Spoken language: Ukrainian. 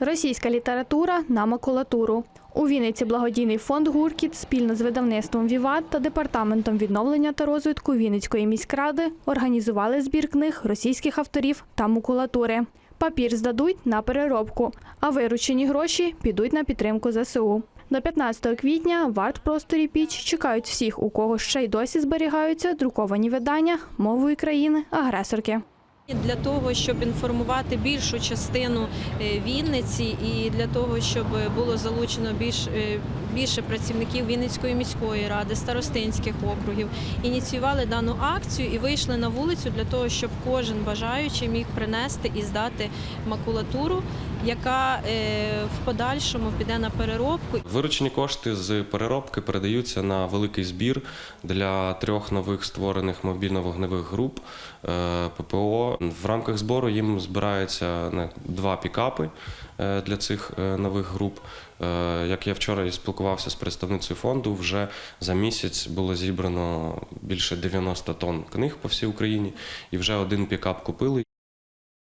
Російська література на макулатуру. У Вінниці благодійний фонд Гуркіт спільно з видавництвом Віват та департаментом відновлення та розвитку Вінницької міськради організували збір книг російських авторів та макулатури. Папір здадуть на переробку, а виручені гроші підуть на підтримку ЗСУ. До 15 квітня в арт-просторі Піч чекають всіх, у кого ще й досі зберігаються друковані видання мовою країни-агресорки. Для того, щоб інформувати більшу частину е, Вінниці і для того, щоб було залучено більш, е, більше працівників Вінницької міської ради, старостинських округів, ініціювали дану акцію і вийшли на вулицю для того, щоб кожен бажаючий міг принести і здати макулатуру, яка е, в подальшому піде на переробку. Виручені кошти з переробки передаються на великий збір для трьох нових створених мобільно-вогневих груп е, ППО. В рамках збору їм збираються два пікапи е, для цих нових груп. Як я вчора і спілкувався з представницею фонду, вже за місяць було зібрано більше 90 тонн книг по всій Україні, і вже один пікап купили.